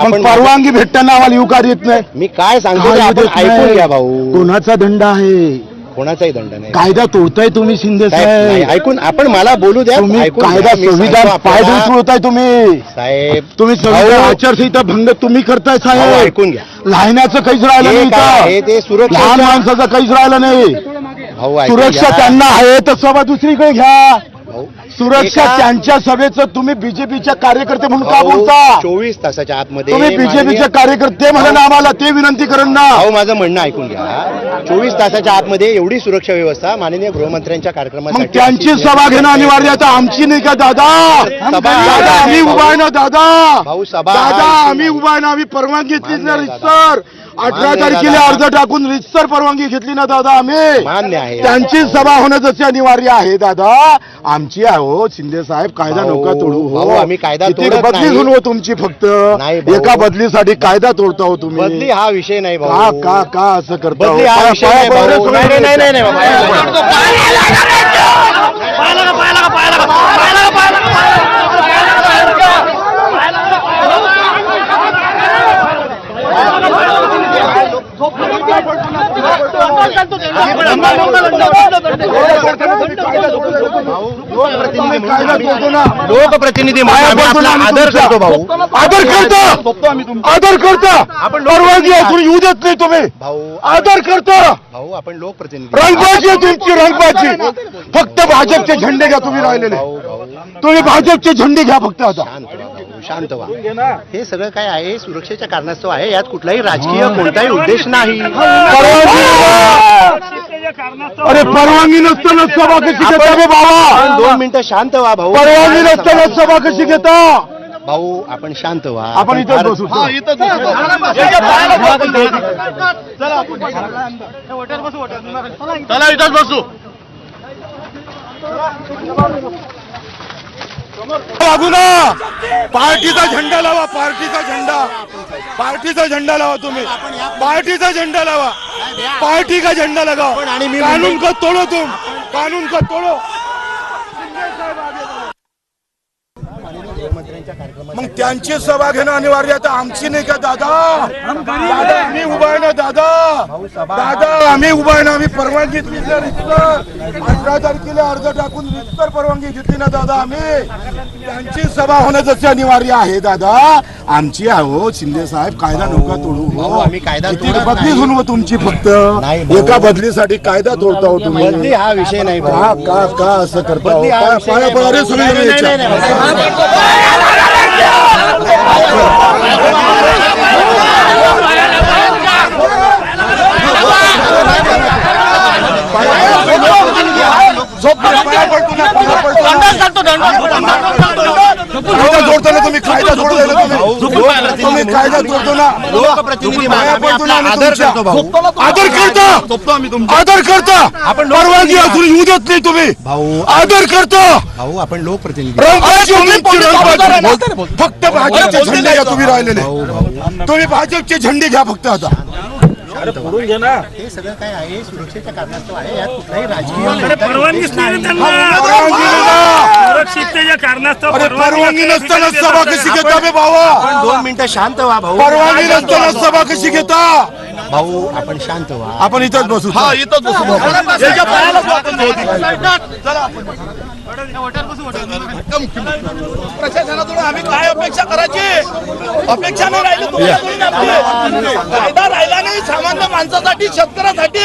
आपण परवानगी भेटताना आम्हाला येऊ का येत नाही. मी काय सांगतो ते काय आपण देत ऐकून नाही? घ्या भाऊ. कोणाचा दंड आहे? कोणाचाही दंड नाही. कायदा तोडताय तुम्ही शिंदे साहेब, नाही, साहेब ऐकून आपण मला बोलू द्या. तुम्ही ऐकून कायदा सांगतो संविधान पाय आपल्याला. तोडताय तुम्ही. साहेब तुम्ही संविधान भाऊ, आचारसंहिता भंग तुम्ही करताय भाऊ, साहेब. ऐकून घ्या. लहानाचं काहीच राहिलं नाही आहे इथं. ते सुरक्षा लहान माणसाचं काहीच राहिलं नाही. भाऊ ऐकून सुरक्षा घ्या. त्यांना आहे तर सभा दुसरीकडे घ्या. भाऊ, सुरक्षा त्यांच्या सभेचं तुम्ही बीजेपीच्या कार्यकर्ते म्हणून का बोलता? चोवीस तासाच्या आतमध्ये तुम्ही बीजेपीचे कार्यकर्ते म्हणा ना आम्हाला ते विनंती करून ना. भाऊ माझं म्हणणं ऐकून घ्या. चोवीस तासाच्या आतमध्ये एवढी सुरक्षा व्यवस्था माननीय गृहमंत्र्यांच्या कार्यक्रमासाठी मग त्यांची सभा घेणं अनिवार्य आहे. आता आमची नाही का दादा? आम्ही उभा आहे ना दादा? भाऊ, सभा दादा हा- आम्ही उभा आहे ना आम्ही परवानगी घेतली ना रितसर. अठरा तारखेला. अर्ज टाकून रितसर परवानगी घेतली ना दादा आम्ही. मान्य आहे त्यांची सभा होणं जसे अनिवार्य आहे दादा. आमची आहे हो शिंदे साहेब कायदा भाऊ, नका तोडू हो भाऊ, आम्ही कायदा किती तोडत बदली नाही. हो तुमची फक्त नाही, भाऊ. एका बदलीसाठी कायदा तोडता हो तुम्ही बदली हा विषय नाही का भाऊ का का असं करता हो? बदली हा पाया- विषय पाया नाही पडा रे भाऊ. सगळे. नाही नाही बाबा. ना लोकप्रतिनिधी आदर. करतो भाऊ. आदर करतो. आदर करतो. आपण परवानगी तुम्ही येऊ देत नाही तुम्ही. भाऊ आदर करतो. भाऊ आपण लोकप्रतिनिधी. रंगबाजी आहे तुमची रंगबाजी फक्त भाजपचे झेंडे घ्या तुम्ही राहिलेले. तुम्ही भाजपचे झेंडे घ्या फक्त आता. शांत व्हा हे सगळं काय आहे सुरक्षेच्या कारणास्तव आहे यात कुठलाही राजकीय कोणताही उद्देश नाही परवानगी अरे परवानगी नसताना सभा कशी घेता बे बाबा दोन मिनिटं शांत व्हा भाऊ परवानगी नसताना सभा कशी घेता भाऊ आपण शांत व्हा आपण इथं बसू चला इथंच बसू ना पार्टीचा झेंडा लावा पार्टीचा झेंडा. पार्टीचा झेंडा लावा तुम्ही. पार्टीचा झेंडा लावा. पार्टी का झेंडा लगाओ आणि मी कानून का तोडो तुम? कानून का तोडो? मग त्यांची सभा घेणं अनिवार्य आहे. तर आमची नाही का दादा? दादा आम्ही उभा आहे ना दादा? दादा आम्ही उभा आहे ना आम्ही परवानगी घेतली अठरा तारखेला अर्ज टाकून रितसर परवानगी घेतली ना दादा आम्ही. त्यांची सभा होणं जसे अनिवार्य आहे दादा. आमची आहे शिंदे साहेब कायदा नका तोडू. आम्ही कायदा बदली. होऊन तुमची फक्त. एका बदलीसाठी कायदा तोडता हो तुम्ही. हा विषय नाही का का का असं करता हो? पाया पडा रे. सगळे नाही, नाही, नाही, याच्या. नाही, भाऊ. पाया पडतो ना, पाया पडतो ना. कायदा जोडतो ना तुम्ही कायदा तुम्ही. कायदा जोडतो ना. आदर. करतो आदर करता. आपण परवानगी अजून येऊ देत नाही तुम्ही. भाऊ आदर करता. भाऊ आपण लोकप्रतिनिधी. फक्त भाजपचे झेंडे घ्या तुम्ही राहिलेले. तुम्ही भाजपचे झेंडे घ्या फक्त आता. हे सगळं काय आहे? सुरक्षेच्या कारणास्तव आहे. यात कुठलाही राजकीय परवानगीच नाही. सुरक्षिततेच्या कारणास्तव अरे परवानगी नसताना सभा कशी घेता बे दोन मिनिटं शांत व्हा भाऊ. परवानगी नसताना सभा कशी घेता? भाऊ आपण शांत व्हा. आपण इथंच बसू हा इथंच बसू. प्रशासनाकडून आम्ही काय अपेक्षा करायची? अपेक्षा नाही राहिली. कायदा राहिला नाही सामान्य माणसासाठी शेतकऱ्यासाठी.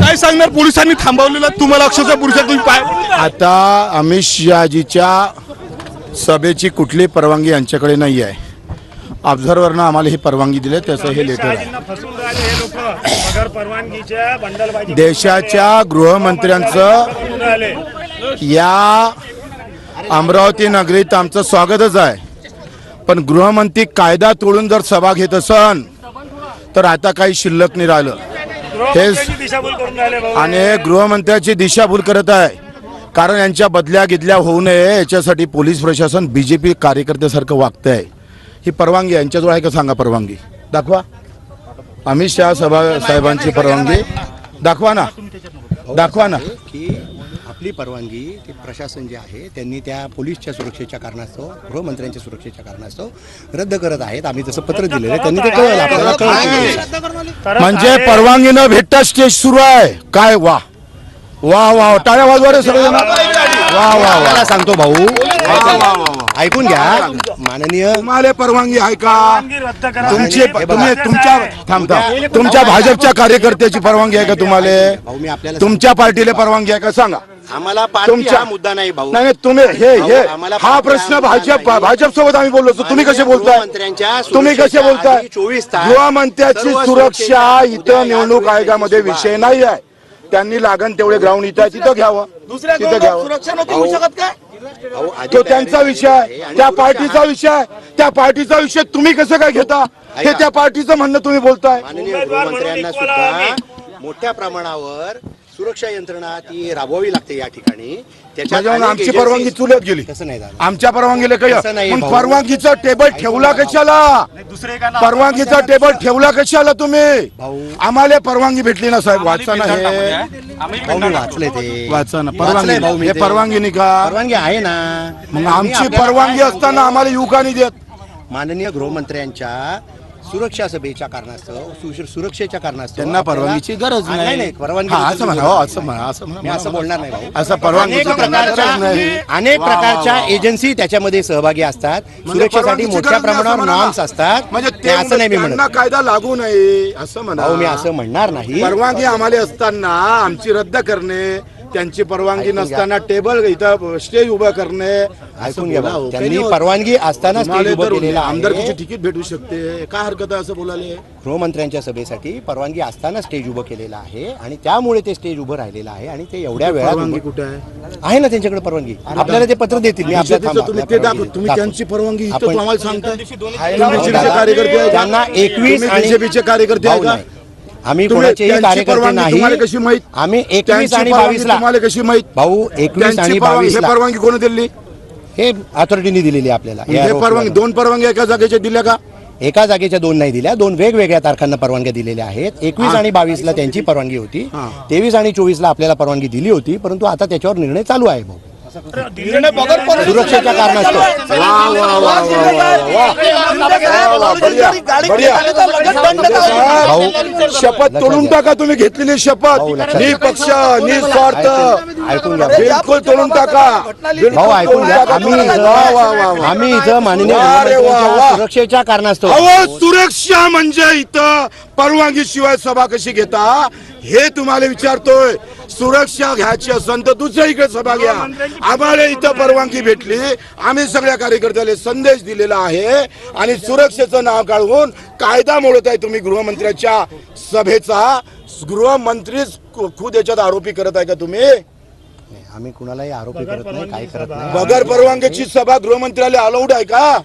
काय सांगणार? पोलिसांनी थांबवलेलं तुम्हाला अक्षरशः पुरुषा तुम्ही पाय आता अमित शहाजीच्या सभेची कुठली परवानगी यांच्याकडे नाही आहे ऑब्झर्व्हरनं आम्हाला ही परवानगी दिली त्याचं हे लेटर आहे. हे देशाच्या गृहमंत्र्यांचं या अमरावती नगरीत आमचं स्वागतच आहे. पण गृहमंत्री कायदा तोडून जर सभा घेत असन तर आता काही शिल्लक नाही राहिलं भाऊ. आणि हे गृहमंत्र्याची दिशाभूल करत आहे. कारण यांच्या बदल्या गिदल्या होऊ नये याच्यासाठी पोलीस प्रशासन बीजेपी कार्यकर्त्यासारखं वागतं आहे ही परवानगी. यांच्याजवळ आहे का सांगा परवानगी? दाखवा. अमित शहा सभा साहेबांची परवानगी. दाखवा ना. दाखवा ना. आपली परवानगी ते प्रशासन जे आहे त्यांनी त्या पोलीसच्या सुरक्षेच्या कारणास्तव गृहमंत्र्यांच्या सुरक्षेच्या कारणास्तव रद्द करत आहेत. आम्ही तसं पत्र दिलेलं आहे त्यांनी ते कळलं आपल्याला कळलं. म्हणजे परवानगी न भेटता स्टेज सुरू आहे. काय वा. वा वा टाळ्या वाजवा रे सगळे वा वा वा. सांगतो भाऊ ऐकून घ्या. माननीय तुम्हाला परवानगी आहे का? तुमची तुमच्या थांब थांब. तुमच्या भाजपच्या कार्यकर्त्याची परवानगी आहे का तुम्हाला? तुमच्या पार्टीला परवानगी आहे का? सांगा. आम्हाला पार्टी तुमच्या- हा मुद्दा नाही भाऊ. नाही नाही, तुम्ही हे भाऊ, हे आम्हाला हा पार्टी प्रश्न हा भाजप नाही. भाजप सोबत आम्ही बोललो तुम्ही कसे बोलताय? गृहमंत्र्यांच्या तुम्ही कसे सुरक्षेच्या बोलताय? आधी 24 तास गृहमंत्र्याची सर्व सुरक्षा सुरक्षेच्या इथं निवडणूक या आयोगामध्ये विषय नाही आहे. त्यांनी लागण तेवढे ग्राउंड इथं आहे, तिथं घ्यावं. दुसऱ्या तिथं घ्यावं. सुरक्षा नव्हती होऊ शकत काय भाऊ, आधी तो त्यांचा विषय आहे आहे. आणि त्या सुरक्षा. पार्टीचा हा- विषय आहे. त्या पार्टीचा विषय तुम्ही कसं काय घेता? हे ऐका. त्या पार्टीचं म्हणणं तुम्ही बोलताय. माननीय गृहमंत्र्यांना सुद्धा मोठ्या प्रमाणावर सुरक्षा यंत्रणा ती राबवावी लागते या ठिकाणी. त्याच्यात म्हणजे आमची परवानगी चुलत गेली. तसं नाही झालं. आमच्या परवानगीला काही. परवानगीचा टेबल ठेवला कशाला? परवानगीचा टेबल ठेवला कशाला तुम्ही? आम्हाला परवानगी भेटली ना साहेब वाचा ना हे वाचले ते. वाचा ना परवानगी हे. परवानगी नाही का? परवानगी आहे ना. मग आमची परवानगी असताना आम्हाला युवका नाही देत. माननीय गृहमंत्र्यांच्या सुरक्षा सभेच्या कारणास्तव सुरक्षेच्या कारणास्तव त्यांना परवानगीची गरज नाही. नाही परवानगी हा, असं म्हणा असं म्हणा असं म्हणा असं बोलणार नाही भाऊ. असं परवानगीचं अनेक नाही. प्रकारच्या. एजन्सी त्याच्यामध्ये सहभागी असतात. म्हणजे सुरक्षेसाठी मोठ्या नाही प्रमाणावर. नॉर्म्स असतात. म्हणजे ते असं नाही मी म्हणत. कायदा लागू नये असं म्हणा. मी असं म्हणणार नाही. परवानगी आम्हाला असताना आमची रद्द करणे त्यांची परवानगी. नसताना टेबल इथं स्टेज उभं करणे ऐकून घ्या भाऊ. त्यांनी परवानगी असताना स्टेज उभं केलेलं आमदारकीची आहे तिकीट भेटू शकते काय हरकत आहे असं बोलायला गृहमंत्र्यांच्या सभेसाठी परवानगी असताना स्टेज उभं केलेलं आहे आणि त्यामुळे ते स्टेज उभं राहिलेलं आहे आणि ते एवढ्या वेळात परवानगी उभं- कुठे आहे आहे ना त्यांच्याकडे परवानगी आपल्याला ते पत्र देतील मी आपल्या BJP चं थांबा, तुम्ही आपल्या ते दाखव परवानगी तुम्ही दाखव. त्यांची परवानगी इथं आपण- तुम्ही BJP चे. कार्यकर्ते आहे का? त्यांना एकवीस तुम्ही आणि BJP चे कार्यकर्ते आहे का? आम्ही कोणाचेही कार्यकर्ते नाही. कशी माहीत? आम्ही एकवीस आणि बावीस ला. तुम्हाला कशी माहीत? भाऊ एकवीस आणि बावीस परवानगी कोणी दिली? हे अथॉरिटीने दिलेली आपल्याला हे परवानगी दोन परवानगी एका जागेच्या दिल्या का? एका जागेच्या दोन नाही दिल्या दोन वेगवेगळ्या तारखांना परवानग्या दिलेल्या आहेत. एकवीस आणि बावीस ला त्यांची परवानगी होती. तेवीस आणि चोवीस ला आपल्याला परवानगी दिली होती परंतु आता त्याच्यावर निर्णय चालू आहे भाऊ. निर्णय सुरक्षेच्या कारणास्तव. दंड लावा. भाऊ शपथ तोडून टाका तुम्ही घेतलेली शपथ. निपक्ष निस्वार्थ. ऐकून- ऐकून घ्या. बिलकुल तोडून टाका. भाऊ ऐकून घ्या. आम्ही. आम्ही इथं माननीय. सुरक्षेच्या कारणास्तव. सुरक्षा म्हणजे इथं परवानगी शिवाय सभा कशी घेता? हे तुम्हाला विचारतोय. सुरक्षा घ्यायची असेल तर दुसऱ्या इकडे सभा घ्या. आम्हाला इथं परवानगी भेटली. आम्ही सगळ्या कार्यकर्त्याला संदेश दिलेला आहे आणि सुरक्षेचं नाव काढून कायदा मोडत आहे तुम्ही गृहमंत्र्याच्या सभेचा. गृहमंत्रीच खुद याच्यात आरोपी करत आहे का तुम्ही? नाही, आम्ही कुणालाही आरोपी करत नाही काही करत नाही. बगर परवानगीची सभा गृहमंत्र्याला अलाउड आहे का?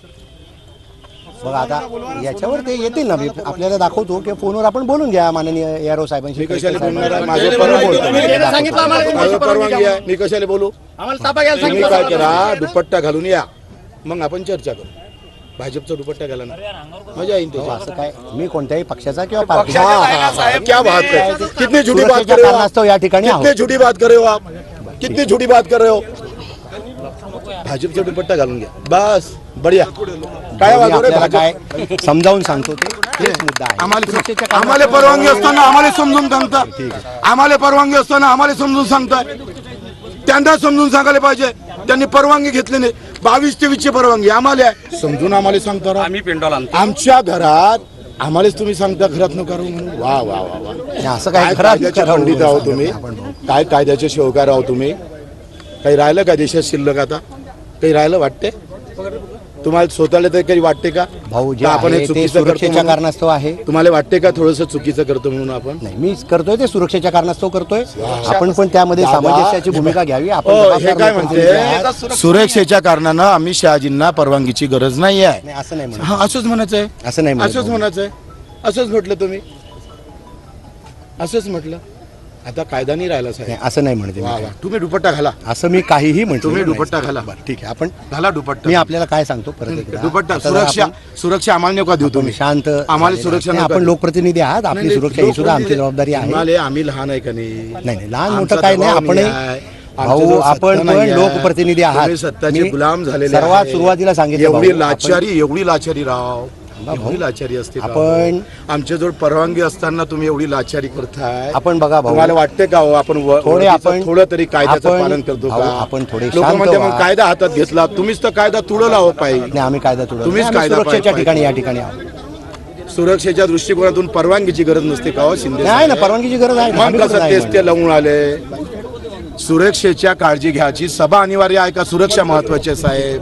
बघ आता याच्यावर ते येतील ना. मी आपल्याला दाखवतो की फोनवर आपण बोलून घ्या माननीय एआरओ साहेबांशी. मी कशाला साहेबांशी. बोलणार? आहे? माझं परवानगी बोलतो. माझं परवानगी आहे मी कशाला बोलू? तुम्ही काय करा? दुपट्टा घालून या. मग आपण चर्चा करू. भाजपचा दुपट्टा घाला ना. मजा येईल हो, त्याच्यात. असं काय? मी कोणत्याही पक्षाचा किंवा पार्टीचा हाँ, हाँ, हाँ, क्या बात है कितनी झूठी बात सुरक्षेच्या कर रहे हो कारणास्तव आप? या ठिकाणी आहोत. कितनी झूठी बात कर रहे हो आप? कितनी झूठी बात कर रहे हो? भाजपचा दुपट्टा घालून घ्या. बस. बढिया. काय मी वाजव रे आपल्याला भाजप? काय समजावून सांगतो ते. हेच मुद्दा आहे. आम्हाला परवानगी असताना आम्हाला समजून सांगता. आम्हाला परवानगी असताना आम्हाला समजून सांगताय त्यांना समजून सांगायला पाहिजे. त्यांनी परवानगी घेतली नाही. बावीस तेवीस ची परवानगी आम्हाला आहे. समजून आम्हाला सांगता राव. आम्ही पेंडॉल आणतो. आमच्या घरात आम्हालाच तुम्ही सांगता घरात न करू म्हणून. वा वा वा वा. नाही, असं काय काय खरं कायद्याचे पंडित आहो तुम्ही. काय कायद्याचे शिवकार आहो तुम्ही? काही राहिलं का देशात शिल्लक आता? काही राहिलं वाटते तुम्हाला स्वतःला तरी काही वाटते का? भाऊ जे आपण हे चुकीचं करतो सुरक्षेच्या म्हणून? कारणास्तव आहे. तुम्हाला वाटते का थोडस चुकीचं करतो म्हणून आपण? नाही मी करतोय ते सुरक्षेच्या कारणास्तव करतोय. आपण पण त्यामध्ये सामंजस्याची भूमिका घ्यावी. आपण ओ, जबाबदार हे काय लोकप्रतिनिधी आहात. म्हणते सुरक्षेच्या कारणानं आम्ही शहाजींना परवानगीची गरज नाही आहे. नाही असं नाही म्हणत हा असंच म्हणायचं आहे असं नाही म्हणत असंच भाऊ. म्हणायचं आहे असंच म्हटलं तुम्ही? असंच म्हटलं? आता कायदा नाही राहिला नाही, साहेब असं नाही म्हणते मी वा काय. वा तुम्ही दुपट्टा घाला असं मी काहीही म्हणतो तुम्ही नाही. दुपट्टा घाला. बरं, ठीक आहे आपण घाला दुपट्टा मी आपल्याला काय सांगतो परत एकदा दुपट्टा आता जर सुरक्षा आपण- सुरक्षा आम्हाला नका देऊ आपण तुम्ही शांत आम्हाला झालेलं सुरक्षा. नका आपण देऊ. लोकप्रतिनिधी आहात आपली नाही, सुरक्षा ही सुद्धा आमची लोकप्रतिनिधी- जबाबदारी आहे तुम्हाला आम्ही लहान आहे का नाही नाही, नाही, लहान आमचा मोठं काही नाही, दबाव आपणही- आहे. भाऊ आमच्याजवळ आपण सत्ता पण नाहीये. लोकप्रतिनिधी आहात तुम्ही सत्ताचे मी गुलाम झालेले सर्वात आहे. सुरुवातीला सांगितलं एवढी लाचारी एवढी लाचारी राव एवढी लाचारी असते? आपण- आमच्याजवळ परवानगी असताना तुम्ही एवढी लाचारी करताय आपण बघा तुम्हाला वाटते का हो आपण थोडे आपण- थोडं तरी कायद्याचं पालन करतो का आपण थोडे. मग कायदा हातात घेतला तुम्हीच तर कायदा तुडवला हो पाहिजे नाही आम्ही कायदा तुडवला तुम्हीच कायदा ठिकाणी या ठिकाणी. सुरक्षेच्या दृष्टिकोनातून परवानगीची गरज नसते का हो शिंदे नाही ना? परवानगीची गरज आहे मग कसं तेच. ते लावून आले सुरक्षेच्या काळजी घ्यायची सभा अनिवार्य आहे का सुरक्षा महत्वाची साहेब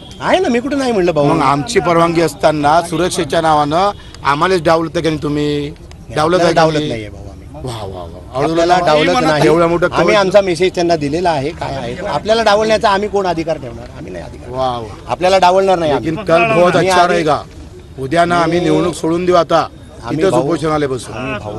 आहे ना मी कुठे नाही म्हणलं भाऊ. मग आमची परवानगी असताना सुरक्षेच्या नावानं आम्हालाच डावलत का नाही तुम्ही? डावलत आपल्याला आहे का डावलत नाही? नाहीये भाऊ आम्ही. वा वा वा. आपल्याला डावलत नाही. एवढं मोठं आम्ही कवच- आमचा मेसेज त्यांना दिलेला आहे काय आहे. पण आपल्याला डावलण्याचा आम्ही कोण अधिकार ठेवणार? आम्ही नाही अधिकार वा वा. आपल्याला डावलणार नाही आम्ही. लेकिन कल बहुत आम्ही अच्छा आधी- रहेगा. उद्या ना आम्ही निवडणूक सोडून देऊ आता. आम्ही इथंच भाऊ- उपोषणाला बसू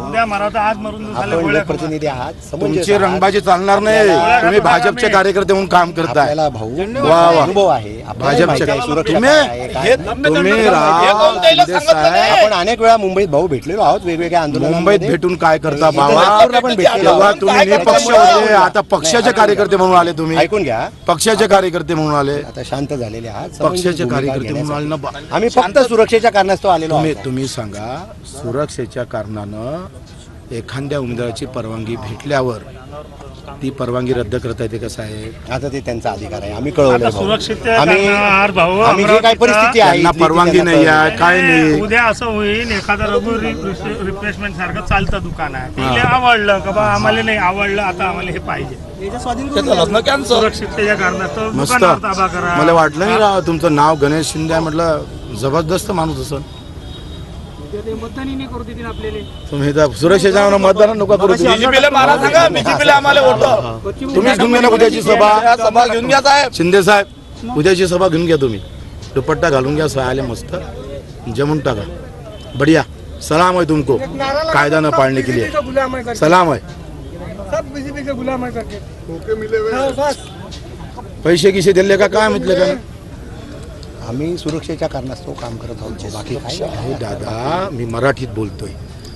उद्या मराठा आज मरून झाले आपण गोळ्या लोकप्रतिनिधी आहात समंजस तुमची आहात. रंगबाजी चालणार नाही. तुम्ही भाजपचे कार्यकर्ते म्हणून काम करताय. आपल्याला भाऊ वा, वा. अनुभव आहे. आपल्याला भाजपचे माहिती आहे, सुरक्षा तुम्ही- काय आहे, काय नाही. तुम्ही राव कोण त्याला शिंदे सांगितलं नाही? साहेब, आपण अनेक वेळा मुंबईत भाऊ भेटलेलो आहोत वेगवेगळ्या आंदोलनात मुंबईत भेटून काय करता बाबा तेव्हा. तुम्ही निपक्ष होते आता पक्षाचे कार्यकर्ते म्हणून आले तुम्ही ऐकून घ्या पक्षाचे कार्यकर्ते म्हणून आले आता शांत झालेले आहात पक्षाचे कार्यकर्ते म्हणून आले. ना आम्ही फक्त सुरक्षेच्या कारणास्तव आलेलो तुम्ही सांगा सुरक्षेच्या कारणानं एखाद्या उमेदवाराची परवानगी भेटल्यावर ती परवानगी रद्द करता येते कसं आहे? आता ते त्यांचा अधिकार आहे. आम्ही कळवलं आता भाऊ, आम्ही जे काही परिस्थिती आहे त्यांना इथली ती परवानगी त्यांना नाही. आहे काय नाही. उद्या असं होईल एखादं रघु रिप्लेसमेंट सारखं चालतं दुकान आहे. तिला आवडलं का बा आम्हाला नाही आवडलं आता आम्हाला हे पाहिजे. सुरक्षिततेच्या कारणास्तव मस्त. दुकानावर ताबा करा. मला वाटलं नाही राव तुमचं नाव गणेश शिंदे आहे म्हटलं जबरदस्त माणूस असं तुम्ही तर सुरक्षेच्या नावानं मतदान नको करू तुम्ही. बीजेपीला मारा सांगा बीजेपीला आम्हाला वोट तुम्हीच घेऊन घ्या ना उद्याची सभा. सभा घेऊन घ्या साहेब. शिंदे साहेब उद्याची सभा घेऊन घ्या तुम्ही. दुपट्टा घालून घ्या सहाले मस्त. जमून टाका. बढिया. सलाम है तुमको. कायदा न पाळने के लिए सलाम है पैसे किसे दिले का? काय म्हटले का आम्ही सुरक्षेच्या कारणास्तव काम करत आहोत. बाकी काय. अहो दादा मी मराठीत बोलतोय.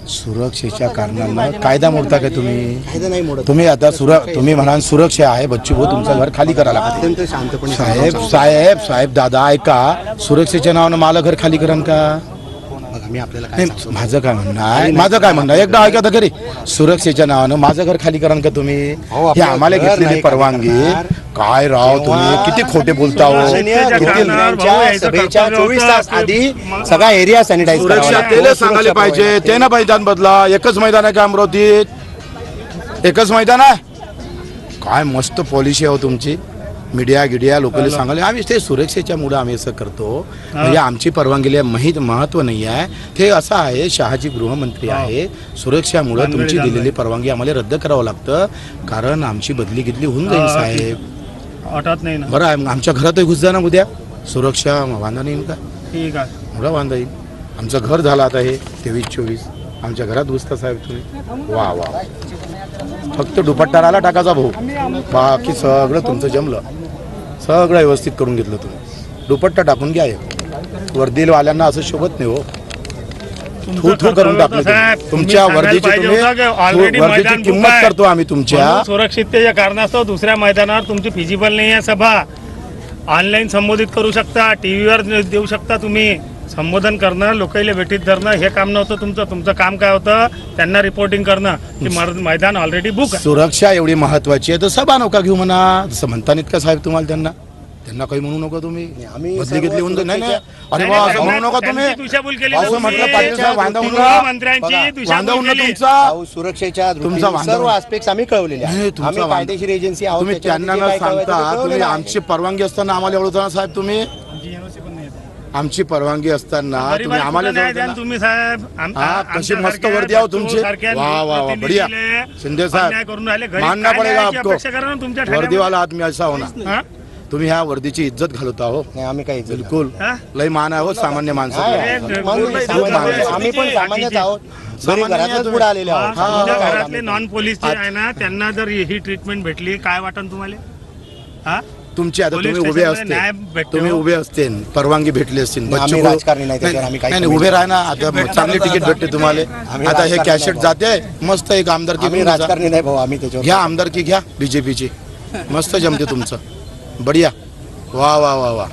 सुरक्षेच्या कारणानं कायदा मोडता का तुम्ही? कायदा नाही मोडत. तुम्ही आता सुर तुम्ही म्हणाल सुरक्षा आहे बच्चू भाऊ तुमचं घर खाली करा लागते. अत्यंत शांतपणे साहेब साहेब साहेब दादा ऐका. सुरक्षेच्या नावानं मला घर खाली करा का? मग आम्ही आपल्याला काय नाही सांगतो? माझं काय म्हणणं आहे? माझं काय म्हणणं आहे? एकदा ऐका तर. खरी सुरक्षेच्या नावानं माझं घर खाली करा का तुम्ही? अहो, हे आपलं आम्हाला घर घेतलेली नाही खाली परवानगी. करणार. काय राव तुम्ही? किती खोटे बोलता हो? किती सभेच्या चोवीस तास आधी सगळा एरिया सॅनिटाईज तेले सांगायला पाहिजे ते ना मैदान बदला. एकच मैदान आहे का अमरावतीत एकच मैदान आहे? काय मस्त पॉलिसी आहे हो तुमची. मीडिया गिडिया लोकांना सांगायला आम्ही ते सुरक्षेच्या मुळे आम्ही असं करतो. म्हणजे आमची परवानगीला माहीत महत्त्व नाही आहे. ते असं आहे शहाजी गृहमंत्री आहे. सुरक्षामुळे तुमची दिलेली परवानगी आम्हाला रद्द करावं लागतं. कारण आमची बदली गिदली होऊन जाईल साहेब. नाही ना. बरं आहे मग आमच्या घरातही घुस जा ना उद्या. सुरक्षा वांधा नाही का ठीक आहे. एवढा वांदा येईल. आमचं घर झालं आता हे तेवीस चोवीस आमच्या घरात घुसता साहेब तुम्ही. वा वा फक्त दुपट्टा राहिला टाकाचा भाऊ. बाकी सगळं तुमचं जमलं. सगळं व्यवस्थित करून घेतलं तुम्ही. दुपट्टा टाकून घ्या. वर्दीवाल्यांना असं शोभत नाही हो. थू थू करून टाकलं तुम्ही. तुमच्या वर्दीची तुम्ही वर्दीची किंमत. करतो आम्ही तुमच्या. सुरक्षिततेच्या कारणास्तव दुसऱ्या मैदानावर तुमची फिजिबल नाही आहे सभा. ऑनलाईन संबोधित करू शकता टीव्हीवर देऊ शकता तुम्ही. संबोधन करणं लोकांना भेटीत धरणं हे काम नव्हतं तुमचं. तुमचं काम काय होतं? त्यांना रिपोर्टिंग करणं. की मर- मैदान ऑलरेडी बुक आहे. सुरक्षा एवढी महत्वाची आहे तर सभा नका घेऊ म्हणा. जसं म्हणता नाहीत का साहेब तुम्हाला त्यांना. त्यांना काही म्हणू नका तुम्ही आम्ही बदली घेतली होऊन नाही अरे वा असं म्हणू नका तुम्ही असं. म्हटलं पाटील साहेब तुमचा सुरक्षेच्या तुमचा सर्व. आस्पेक्ट आम्ही कळवलेले आम्ही. कायदेशीर एजन्सी आहोत तुम्ही त्यांना न सांगता तुम्ही. आमची परवानगी असताना आम्हाला एवढं ना साहेब तुम्ही. आमची परवानगी असताना तुम्ही आम्हाला तुम्ही साहेब हा, कशी मस्त वर्दी आहो बच्चू तुमची. वा, वा, वा, बढिया. शिंदे साहेब, अन्याय करून राहिले घरी मानना पडेगा आपको. वर्दीवाला आदमी ऐसा होना हा? तुम्ही ह्या वर्दीची इज्जत घालवता हो नाही आम्ही काही बिलकुल? लय मान आहे हो सामान्य माणसं. आम्ही पण सामान्यच आहोत. घरी घरातच पुढे आलेले आहोत. तुमच्या घरातले नॉन पोलीस जे आहे ना त्यांना जर ही ट्रीटमेंट भेटली काय वाटन तुम्हाला? हा? तुमची आता पोलीस तुम्ही उभे न्याय असते. भेटतो. तुम्ही उभे असते. परवानगी भेटली असतील नाही, आम्ही बच्चू को- राजकारणी नाही, त्याच्यावर आम्ही काही नाही नाही, उभे राहा ना. आता चांगली तिकीट भेटते तुम्हाला. आम्ही आता हे राजकारणी कॅशेट नाही जाते. मस्त एक आमदारकी आम्ही घेऊन जा. राजकारणी नाही भाऊ आम्ही त्याच्यावर घ्या आमदारकी घ्या बीजेपीची मस्त जमते तुमचं. बढिया. वा वा वा वा.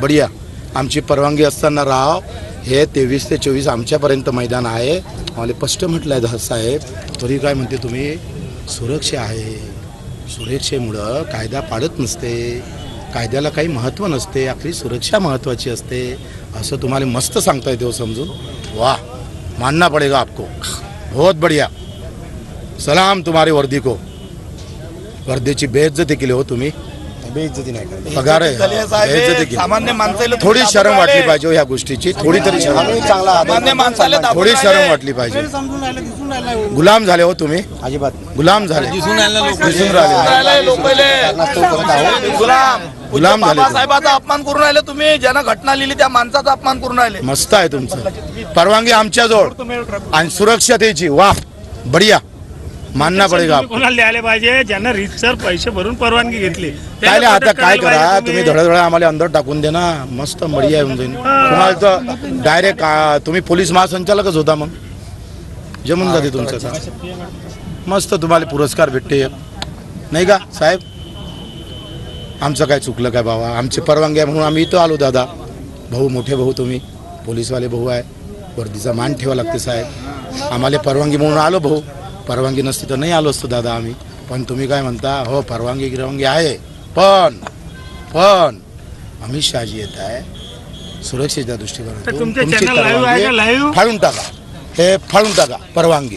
बढिया. आमची परवानगी असताना राव हे तेवीस ते चोवीस आमच्यापर्यंत मैदान आहे. मला स्पष्ट म्हटलंय दहा साहेब. तरी काय म्हणते तुम्ही? सुरक्षा आहे. सुरक्षेमुळं कायदा पाडत नसते. कायद्याला काही महत्त्व नसते. आपली सुरक्षा महत्त्वाची असते. असं तुम्हाला मस्त सांगता येते हो समजून. वा. मानना पडेगा आपको. बहुत बढ़िया. सलाम तुम्हारी वर्दी को. वर्दीची बेइज्जती केली हो तुम्ही. बेइज्जती नाही करत पगार आहे. झाली बेइज्जती हे केली. सामान्य माणसाला थोडी शरम वाटली पाहिजे हो ह्या गोष्टीची. थोडी तरी शरम आम्ही चांगला आदर सामान्य माणसाला दाबून थोडी राहिले. शरम वाटली पाहिजे. गुलाम झाले हो तुम्ही. अजिबात. गुलाम झाले. दिसून राहिले राहिले. लोकायले. कारणास्तव करत आहोत गुलाम. गुलाम झाले. बाबासाहेबाचा अपमान करून राहिले तुम्ही. ज्यानं घटना लिहिली त्या माणसाचा अपमान करून राहिले. मस्त आहे तुमचं. परवानगी आमच्या जवळ आणि सुरक्षतेची वा बढिया. मानना पडेगा तुम्ही कोणाला द्यायला पाहिजे? ज्यांना रितसर पैसे भरून परवानगी घेतली. काय नाही आता काय करा तुम्ही धडधड आम्हाला अंदर टाकून दे ना. मस्त बढिया येऊन जाईल तुम्हाला तर डायरेक्ट तुम्ही पोलीस महासंचालकच होता मग. जमून जाते तुमचं काम. मस्त तुम्हाला पुरस्कार भेटते नाही का साहेब? आमचं काय चुकलं काय बाबा? आमची परवानगी आहे म्हणून आम्ही इथं आलो दादा. भाऊ मोठे भाऊ तुम्ही. पोलीसवाले भाऊ आहे. वर्दीचा मान ठेवा लागते साहेब. आम्हाला परवानगी म्हणून आलो भाऊ. परवानगी नसती तर नाही आलो असतो दादा आम्ही. पण तुम्ही काय म्हणता हो परवानगी गिरवानगी आहे. पण पण अमित शहाजी येत आहे. सुरक्षेच्या दृष्टिकोनातून तुमची परवानगी? फाडून टाका. हे फाडून टाका परवानगी.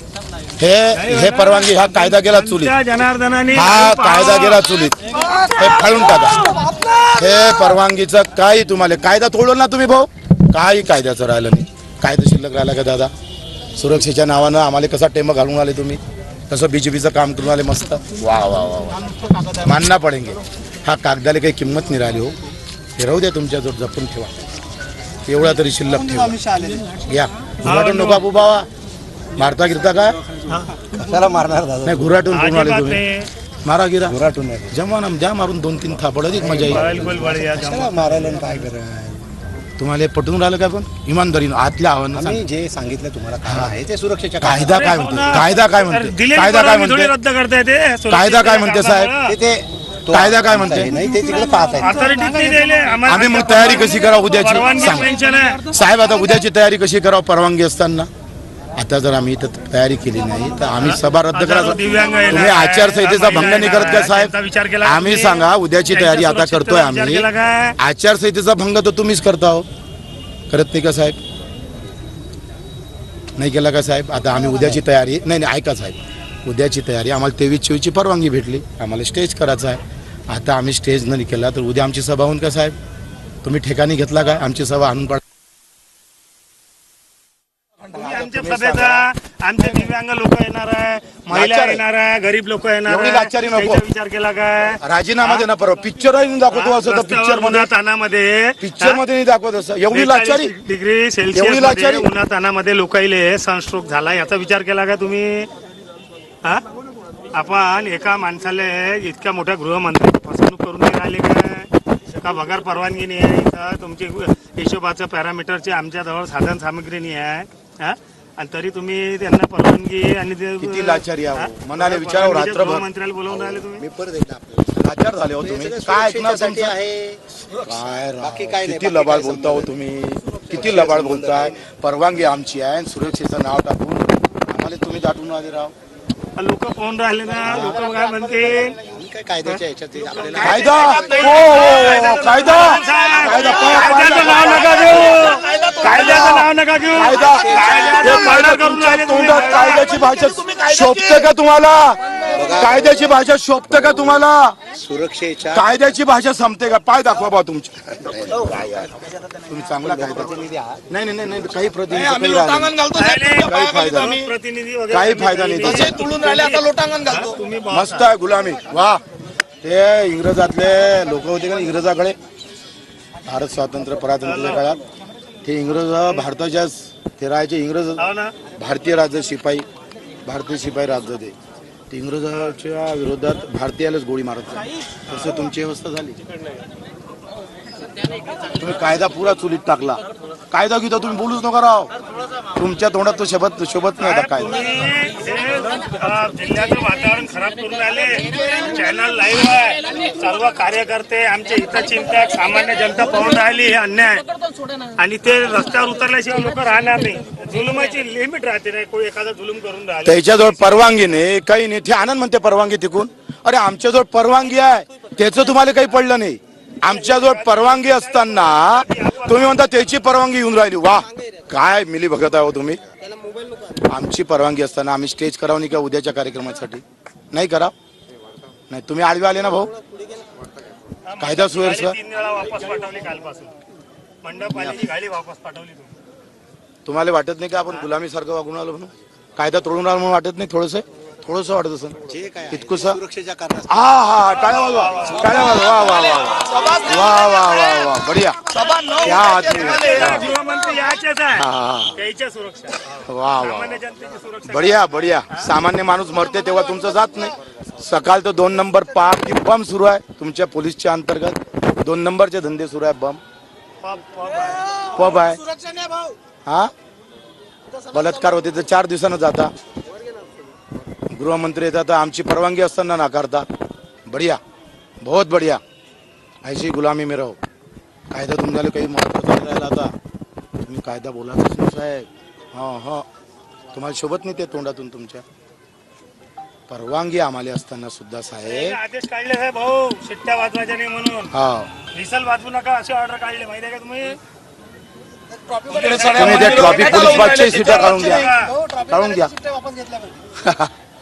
हे हे परवानगी हा कायदा गेला चुलीत हा कायदा गेला चुलीत. हे फाडून टाका. हे परवानगीचं काही तुम्हाला कायदा तोडलं ना तुम्ही भाऊ. काही कायद्याचं राहिलं नाही. कायदा शिल्लक राहिला का दादा? सुरक्षेच्या नावानं आम्हाला कसा टेम घालून आले तुम्ही? कसं बीजेपीचं काम करून आले मस्त? वा वा वा वा. मानना पडेंगे. हा कागदाला काही किंमत नाही राहिली हो. हे राहू द्या तुमच्याजवळ जपून ठेवा. एवढा तरी शिल्लक ठेवा. घ्या घुराटून नको बाबू बाबा. मारता गिरता का? कशाला मारणार दादा? नाही घुराटून करून आले तुम्ही. मारा गिरा. घरातून नाही. जमा ना द्या मारून दोन तीन थापड अधिक मजा येईल. बिलकुल बढिया. कशाला मारायला काय करायला तुम्हाला हे पटून राहिलं काय पण इमानदारीनं आतल्या आव्हान आम्ही जे सांगितलं तुम्हाला काय आहे ते सुरक्षेच्या कायदा काय म्हणते कायदा काय म्हणते दिलेली कायदा काय परवानगी थोडी म्हणते रद्द करता येते कायदा काय म्हणते साहेब? ते ते तो कायदा काय म्हणते? नाही ते तिकडे पाहत आहेत. आम्हाला आम्ही मग तयारी कशी करावं उद्याची? परवानगी सांग. पेन्शन आहे. साहेब आता उद्याची तयारी कशी करावं परवानगी असताना? आता जर आम्ही इथं तयारी केली नाही तर आम्ही सभा रद्द करायचं तुम्ही आचारसंहितेचा भंग नाही करत का साहेब? आम्ही? सांगा उद्याची तयारी आता करतोय आम्ही? आचारसंहितेचा भंग तर तुम्हीच करता हो. करत नाही का साहेब? नाही केला का साहेब? आता आम्ही उद्याची तयारी नाही नाही ऐका साहेब. उद्याची तयारी आम्हाला तेवीस चोवीसची परवानगी भेटली. आम्हाला स्टेज करायचं आहे. आता आम्ही स्टेज नाही केला तर उद्या आमची सभा होऊन का साहेब? तुम्ही ठिकाणी घेतला का? आमची सभा आणून पाड. आमच्या सभेचा आमचे दिव्यांग लोक येणार आहे महिला लाचार आहे. येणार आहे गरीब लोक येणार एवढी आहे. लाचारी नको. त्याचा विचार केला काय राजीनामा दे ना परवा. पिक्चर दाखवतो असं तर पिक्चरमध्ये. तानामध्ये पिक्चरमध्ये नाही दाखवत असं. एवढी लाचारी. डिग्री एवढी सेल्सिअस लाचारी? उन्हात तानामध्ये लोकाईले सनस्ट्रोक झाला याचा विचार केला का तुम्ही? हा? आपण एका माणसाला इतक्या मोठ्या गृहमंत्री फसवणूक करून नाही राहिले काय का बगार परवानगी नाही आहे? इथं तुमची हिशोबाचं पॅरामीटरचे आमच्या जवळ साधन सामग्री नाही आहे? हा? आणि तरी तुम्ही त्यांना परवानगी आणि ते- किती लाचारी आहे? हो. हा? मनाने विचारावं परवानगीच्या रात्रभर. गृहमंत्र्याला बोलवून राहिले तुम्ही? मी परत एकदा आपल्याला लाचार झाले हो तुम्ही. काय ऐकणार तुमचं? आहे. काय राव, बाकी काय नाही, किती बाकी लबाड काय बोलता हो तुम्ही? किती लबाड बोलताय? परवानगी आमची आहे आणि सुरक्षेचं नाव टाकून आम्हाला तुम्ही दाटून आले राव. लोक पाहून राहिले ना? लोक काय म्हणते काय कायद्याच्या ह्याच्यात ते आपल्याला कायदा? हो हो, हो, कायदा? कायदा कायद्याचं नाव नका घेऊ. कायद्याचं नाव नका घेऊ. कायदा? हे कायदा तुमच्या. तोंडात कायद्याची भाषा शोभते का तुम्हाला? कायद्याची भाषा शोभते का तुम्हाला? सुरक्षेच्या कायद्याची भाषा संपते का? पाय दाखवा बा तुमची. तुम्ही चांगला कायदा नाही नाही नाही, नाही काही प्रतिनिधी आम्ही काही राहिलं? लोटांगण घालतो नाही, साहेब, नाही, तुमच्या काही पायाखाली फायदा आम्ही. प्रतिनिधी वगैरे काही फायदा नाही. तसे तुळून राहिले आता लोटांगण घालतो. तुम्ही मस्त आहे गुलामी. वा. ते इंग्रजातले लोक होते का इंग्रजाकडे? भारत स्वातंत्र्य परातंत्र्याच्या काळात. ते इंग्रज भारताच्या ते राहायचे इंग्रज हो ना. भारतीय राज्य शिपाई. भारतीय शिपाई राज्य ते. ते इंग्रजाच्या विरोधात भारतीयालाच गोळी मारत तसं तुमची व्यवस्था झाली. तुम्ही कायदा पुरा चुलीत टाकला. कायदा गीता तुम्ही बोलूच नका राव. तुमच्या तोंडात तो शोभत शोभत नाही आता तुम्ही हे, अ, जिल्ह्याचं वातावरण खराब करून आले चॅनल लाईव्ह आहे. सर्व कार्यकर्ते आमचे इथं चिंतक सामान्य जनता पाहून राहिली हे अन्याय. आणि ते रस्त्यावर उतरल्याशिवाय लोक राहणार नाही. जुलुमाची लिमिट राहते नाही. कोणी एखादा जुलूम करून राहिले. त्याच्याजवळ परवानगी नाही. काही नाही. ते आनंद म्हणते परवानगी तिकून. अरे आमच्याजवळ परवानगी आहे. त्याचं तुम्हाला काही पडलं नाही. आमच्याजवळ परवानगी असताना तुम्ही म्हणता त्याची परवानगी येऊन राहिली. वा. काय मिली बघत आहे हो तुम्ही? आमची परवानगी असताना आम्ही स्टेज करावं नाही का उद्याच्या कार्यक्रमासाठी? नाही करा? नाही तुम्ही आडवे आले ना भाऊ? कायदा सुव्यवस्था तुम्हाला वाटत नाही का आपण गुलामीसारखं वागून आलो म्हणून? कायदा तोडून आलो म्हणून वाटत नाही थोडंसं? थोडंसं वाटत असं कारणास्तव. हा हा टाळ्या वाजवा टाळ्या वाजवा वा वा वा. वा वा वा वा बढिया. है. वा. गृहमंत्री याच्याच आहे. त्याच्या सुरक्षा. वा वा सामान्य जनतेची सुरक्षा. बढिया बढिया. सामान्य माणूस मरते तेव्हा तुमचं जात नाही. सकाळ तर दोन नंबर पाप की बम सुरू आहे तुमच्या पोलीसच्या अंतर्गत. दोन नंबरचे धंदे सुरू आहे बम. पब आहे. हा? बलात्कार होते तर चार दिवसानं जाता. गृहमंत्री येतात तर आमची परवानगी असताना नाकारता. बढिया. बहुत बढिया. ऐशी गुलामी में रहो. कायदा तुमच्याला काही महत्त्वाचा नाही राहिला आता. तुम्ही कायदा बोलाच नाही साहेब. हा हा. तुम्हाला शोभत नाही ते तोंडातून तुमच्या. परवानगी आम्हाला असताना सुद्धा साहेब. आदेश काढले साहेब भाऊ. शिट्ट्या वाजवायच्या नाही म्हणून. हा. विसल वाजवू नका असे ऑर्डर काढले. माहिती आहे का तुम्ही? तुम्ही ते ट्रॉफिक पोलीस पाचशे सीटा काढून घ्या काढून घ्या